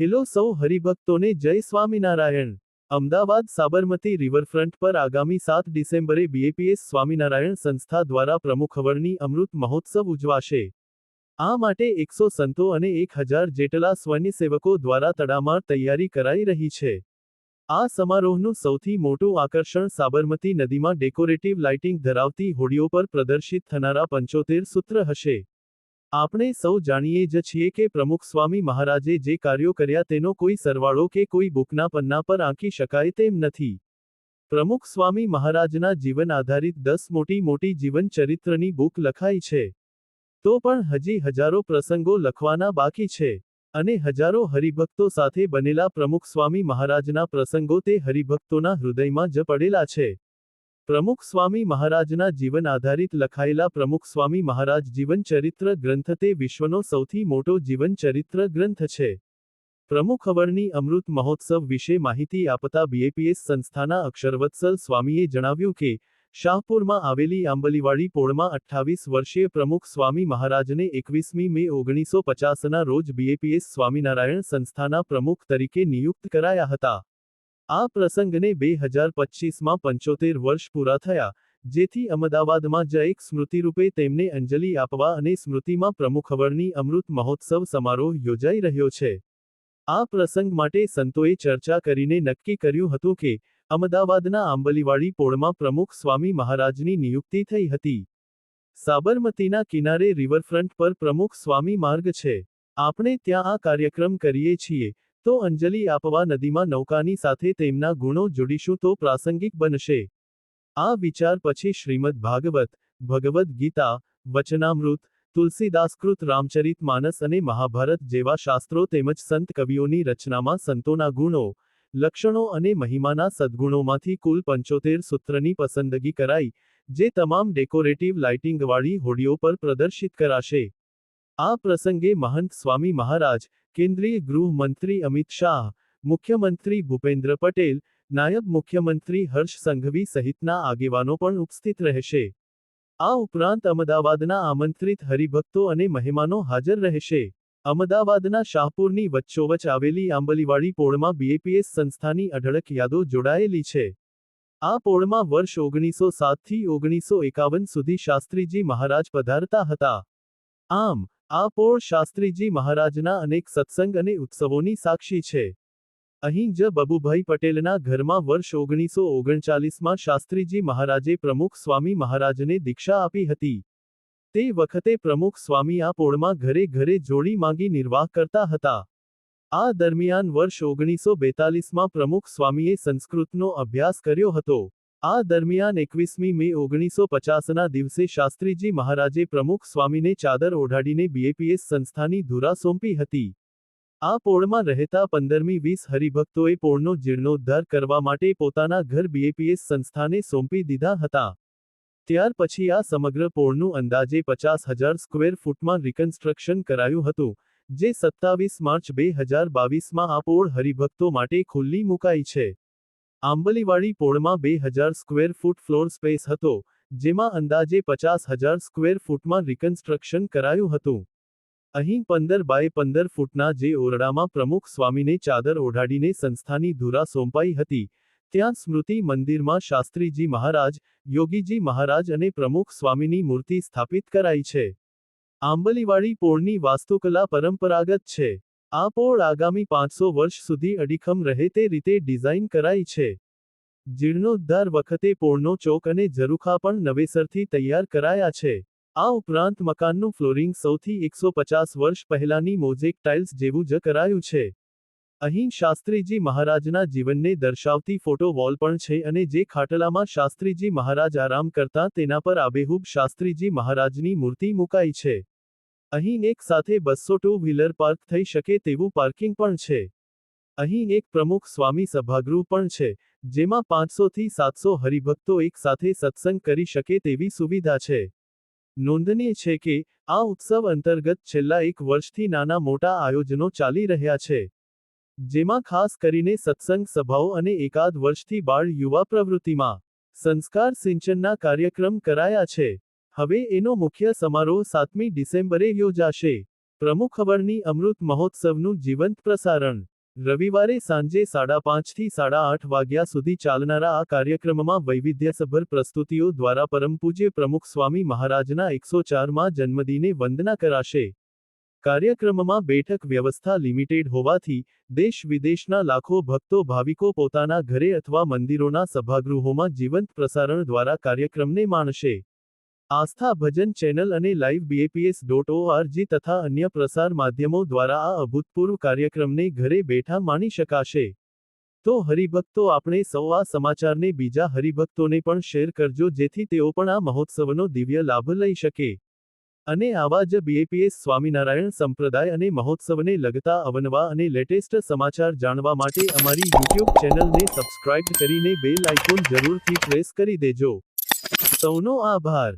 Hello સૌ હરિભક્તોને જય Swaminarayan. Ahmedabad Sabarmati riverfront પર આગામી સાત ડિસેમ્બરે બીએપીએસ સ્વામિનારાયણ સંસ્થા દ્વારા પ્રમુખવરની અમૃત મહોત્સવ ઉજવાશે. આ માટે એકસો સંતો અને એક હજાર જેટલા સ્વયંસેવકો દ્વારા તડામાર તૈયારી કરાઈ રહી છે. આ સમારોહનું સૌથી મોટું આકર્ષણ સાબરમતી નદીમાં ડેકોરેટિવ લાઇટિંગ ધરાવતી હોડીઓ પર પ્રદર્શિત થનારા પંચોતેર સૂત્ર હશે. આપણે સૌ જાણીએ જ છીએ કે પ્રમુખ સ્વામી મહારાજે જે કાર્યો કર્યા તેનો કોઈ સરવાળો કે કોઈ બુકના પન્ના પર આંકી શકાય તેમ નથી. પ્રમુખ સ્વામી મહારાજના જીવન આધારિત દસ મોટી મોટી જીવન ચરિત્રની બુક લખાઈ છે. તો પણ હજી હજારો પ્રસંગો લખવાના બાકી છે. અને હજારો હરિભક્તો સાથે બનેલા પ્રમુખ સ્વામી મહારાજના પ્રસંગો તે હરિભક્તોના હૃદયમાં જ પડેલા છે. પ્રમુખ સ્વામી મહારાજના જીવન આધારિત લખાયેલા પ્રમુખ સ્વામી મહારાજ જીવન ચરિત્ર ગ્રંથ તે વિશ્વનો સૌથી મોટો જીવન ચરિત્ર ગ્રંથ છે. પ્રમુખ અવરની અમૃત મહોત્સવ વિશે માહિતી આપતા બીએપીએસ સંસ્થાના અક્ષરવત્સલ સ્વામીએ જણાવ્યું કે, શાહપુરમાં આવેલી આંબલીવાડી પોળમાં અઠ્ઠાવીસ વર્ષીય પ્રમુખ સ્વામી મહારાજને એકવીસમી મે ઓગણીસો પચાસના રોજ બીએપીએસ સ્વામિનારાયણ સંસ્થાના પ્રમુખ તરીકે નિયુક્ત કરાયા હતા. આ પ્રસંગને બે હજાર પચીસમાં પંચોતેર વર્ષ પૂરા થયા, જેથી અમદાવાદમાં જ એક સ્મૃતિરૂપે તેમને અંજલિ આપવા અને સ્મૃતિમાં પ્રમુખવળની અમૃત મહોત્સવ સમારોહ યોજાઈ રહ્યો છે. આ પ્રસંગ માટે સંતોએ ચર્ચા કરીને નક્કી કર્યું હતું કે, અમદાવાદના આંબલીવાડી પોળમાં પ્રમુખ સ્વામી મહારાજની નિયુક્તિ થઈ હતી. સાબરમતીના કિનારે રિવરફ્રન્ટ પર પ્રમુખ સ્વામી માર્ગ છે. આપણે ત્યાં આ કાર્યક્રમ કરીએ છીએ તો અંજલિ આપવા નદીમાં નૌકાની સાથે તેમના ગુણો જોડીશું તો પ્રાસંગિક બનશે. આ વિચાર પછી શ્રીમદ ભાગવત, ભગવદ્ ગીતા, વચનામૃત, તુલસીદાસકૃત રામચરિત માનસ અને મહાભારત જેવા શાસ્ત્રો તેમજ સંત કવિઓની રચનામાં સંતોના ગુણો, લક્ષણો અને મહિમાના સદ્ગુણોમાંથી કુલ પંચોતેર સૂત્રની પસંદગી કરાઈ, જે તમામ ડેકોરેટિવ લાઇટિંગવાળી હોડીઓ પર પ્રદર્શિત કરાશે. આ પ્રસંગે મહંત સ્વામી મહારાજ, કેન્દ્રીય ગૃહમંત્રી અમિત શાહ, મુખ્યમંત્રી ભૂપેન્દ્ર પટેલ, નાયબ મુખ્યમંત્રી હર્ષ સંઘવી સહિતના આગેવાનો પણ ઉપસ્થિત રહેશે. આ ઉપરાંત અમદાવાદના આમંત્રિત હરિભક્તો અને મહેમાનો હાજર રહેશે. અમદાવાદના શાહપુરની વચ્ચોવચ આવેલી આંબલીવાડી પોળમાં બીએપીએસ સંસ્થાની અઢળક યાદો જોડાયેલી છે. આ પોળમાં વર્ષ ઓગણીસો સાતથી ઓગણીસો એકાવન સુધી શાસ્ત્રીજી મહારાજ પધારતા હતા. આમ આ પોળ શાસ્ત્રીજી મહારાજના અનેક સત્સંગ અને ઉત્સવોની સાક્ષી છે. અહીં જ બબુભાઈ પટેલના ઘરમાં વર્ષ ઓગણીસો ઓગણચાલીસમાં શાસ્ત્રીજી મહારાજે પ્રમુખ સ્વામી મહારાજને દીક્ષા આપી હતી. તે વખતે પ્રમુખ સ્વામી આ પોળમાં ઘરે ઘરે જોડી માંગી નિર્વાહ કરતા હતા. આ દરમિયાન વર્ષ ઓગણીસો બેતાલીસમાં પ્રમુખ સ્વામીએ સંસ્કૃતનો અભ્યાસ કર્યો હતો. આ દરમિયાન એકવીસમી મે ઓગણીસો પચાસના દિવસે શાસ્ત્રીજી મહારાજે પ્રમુખ સ્વામીને ચાદર ઓઢાડીને બીએપીએસ સંસ્થાની ધુરા સોંપી હતી. આ પોળમાં રહેતા પંદરમી વીસ હરિભક્તોએ પોળનો જીર્ણોદ્ધાર કરવા માટે પોતાના ઘર બીએપીએસ સંસ્થાને સોંપી દીધા હતા. ત્યાર પછી આ સમગ્ર પોળનું અંદાજે પચાસ હજાર સ્ક્વેર ફૂટમાં રિકન્સ્ટ્રક્શન કરાયું હતું, જે સત્તાવીસ માર્ચ બે હજાર બાવીસમાં આ પોળ હરિભક્તો માટે ખુલ્લી મુકાઈ છે. આંબલીવાડી પોળમાં બે હજાર સ્ક્વેર ફૂટ ફ્લોર સ્પેસ હતો, જેમાં અંદાજે પચાસ હજાર સ્ક્વેર ફૂટમાં રિકન્સ્ટ્રક્શન કરાયું હતું. અહીં પંદર બાય પંદર ફૂટના જે ઓરડામાં પ્રમુખ સ્વામીને ચાદર ઓઢાડીને સંસ્થાની ધુરા સોંપાઈ હતી, ત્યાં સ્મૃતિ મંદિરમાં શાસ્ત્રીજી મહારાજ, યોગીજી મહારાજ અને પ્રમુખ સ્વામીની મૂર્તિ સ્થાપિત કરાઈ છે. આંબલીવાડી પોળની વાસ્તુકલા પરંપરાગત છે. આ પોળ આગામી પાંચસો વર્ષ સુધી અડીખમ રહે તે રીતે ડિઝાઇન કરાઈ છે. જીર્ણોદ્ધાર વખતે પોળનો ચોક અને ઝરૂખા પણ નવેસરથી તૈયાર કરાયા છે. આ ઉપરાંત મકાનનું ફ્લોરિંગ સૌથી એકસો પચાસ વર્ષ પહેલાની મોઝેક ટાઇલ્સ જેવું જ કરાયું છે. અહીં શાસ્ત્રીજી મહારાજના જીવનને દર્શાવતી ફોટો વોલ પણ છે અને જે ખાટલામાં શાસ્ત્રીજી મહારાજ આરામ કરતા તેના પર આબેહૂબ શાસ્ત્રીજી મહારાજની મૂર્તિ મુકાઈ છે. અહીં એક સાથે બસો ટુ વ્હીલર પાર્ક થઈ શકે તેવું પાર્કિંગ પણ છે. અહીં એક પ્રમુખ સ્વામી સભાગૃહ પણ છે, જેમાં પાંચસોથી સાતસો હરિભક્તો એકસાથે સત્સંગ કરી શકે તેવી સુવિધા છે. નોંધનીય છે કે, આ ઉત્સવ અંતર્ગત છેલ્લા એક વર્ષથી નાના મોટા આયોજનો ચાલી રહ્યા છે. જેમાં ખાસ કરીને સત્સંગ સભાઓ અને એકાદ વર્ષથી બાળ યુવા પ્રવૃત્તિમાં સંસ્કાર સિંચનના કાર્યક્રમ કરાયા છે. હવે એનો મુખ્ય સમારોહ સાતમી ડિસેમ્બરે યોજાશે. પ્રમુખવરની અમૃત મહોત્સવનું જીવંત પ્રસારણ. રવિવારે સાંજે સાડા પાંચથી સાડા આઠ વાગ્યા સુધી ચાલનારા આ કાર્યક્રમમાં વૈવિધ્યસભર પ્રસ્તુતિઓ દ્વારા પરમપૂજ્ય પ્રમુખ સ્વામી મહારાજના એકસો ચારમાં જન્મદિને વંદના કરાશે. કાર્યક્રમમાં બેઠક વ્યવસ્થા લિમિટેડ હોવાથી દેશ વિદેશના લાખો ભક્તો ભાવિકો પોતાના ઘરે અથવા મંદિરોના સભાગૃહોમાં જીવંત પ્રસારણ દ્વારા કાર્યક્રમને માણશે. આસ્થા ભજન ચેનલ અને લાઈવ બીએપીએસ ડોટ ઓઆરજી તથા અન્ય પ્રસાર માધ્યમો દ્વારા આ અભૂતપૂર્વ કાર્યક્રમને ઘરે બેઠા માણી શકાશે. તો હરિભક્તો, આપણે સૌ આ સમાચારને બીજા હરિભક્તોને પણ શેર કરજો, જેથી તેઓ પણ આ મહોત્સવનો દિવ્ય લાભ લઈ શકે. અને આવા જ બીએપીએસ સ્વામિનારાયણ સંપ્રદાય અને મહોત્સવને લગતા અવનવા અને લેટેસ્ટ સમાચાર જાણવા માટે અમારી યુટ્યુબ ચેનલને સબસ્ક્રાઇબ કરીને બેલ આઇકોન જરૂરથી પ્રેસ કરી દેજો. સૌનો આભાર.